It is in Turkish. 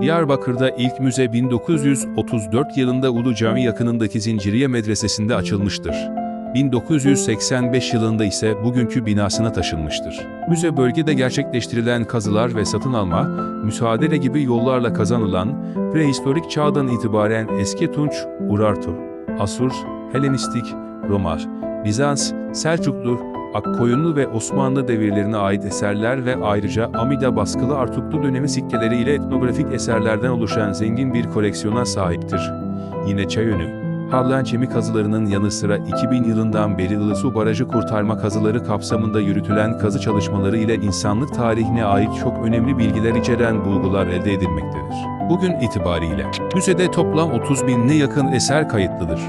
Diyarbakır'da ilk müze 1934 yılında Ulu Cami yakınındaki Zinciriye Medresesi'nde açılmıştır. 1985 yılında ise bugünkü binasına taşınmıştır. Müze bölgede gerçekleştirilen kazılar ve satın alma, müsaadele gibi yollarla kazanılan, prehistorik çağdan itibaren eski Tunç, Urartu, Asur, Helenistik, Roma, Bizans, Selçuklu, Akkoyunlu ve Osmanlı devirlerine ait eserler ve ayrıca Amida baskılı Artuklu dönemi sikkeleri ile etnografik eserlerden oluşan zengin bir koleksiyona sahiptir. Yine Çayönü, Harlan Çemi kazılarının yanı sıra 2000 yılından beri Ilısu Barajı kurtarma kazıları kapsamında yürütülen kazı çalışmaları ile insanlık tarihine ait çok önemli bilgiler içeren bulgular elde edilmektedir. Bugün itibariyle müzede toplam 30 binine yakın eser kayıtlıdır.